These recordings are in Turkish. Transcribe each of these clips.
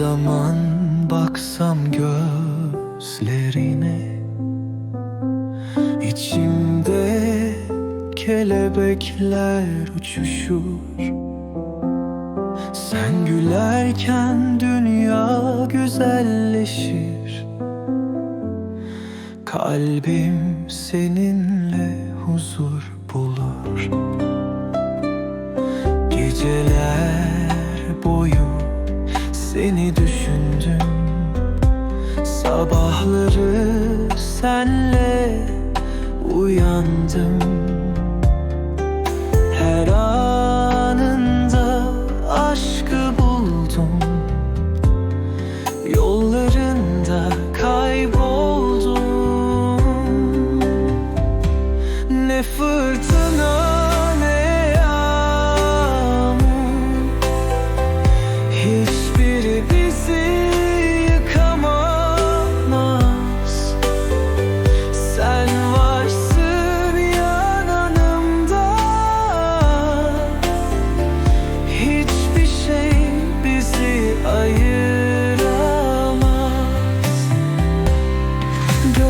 zaman baksam gözlerine İçimde kelebekler uçuşur. Sen gülerken dünya güzelleşir. Kalbim seninle huzur bulur. Geceler seni düşündüm Sabahları senle uyandım. Her anında aşkı buldum. Yollarında kayboldum. Ne fırtına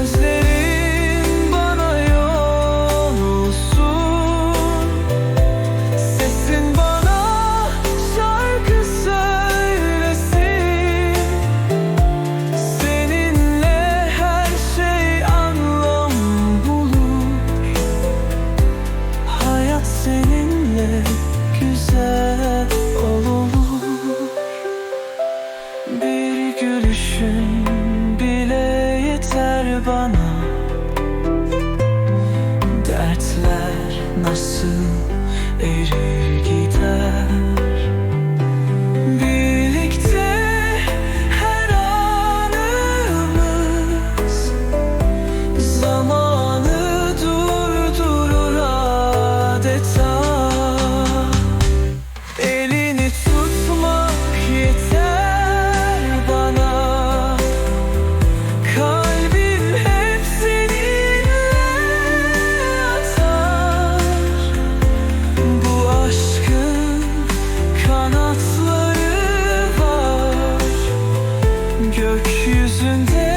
Gözlerin bana yol olsun Sesin bana şarkı söylesin. Seninle her şey anlam bulur. Hayat seninle güzel olur. Bir gülüşün nasıl erir 现瞬间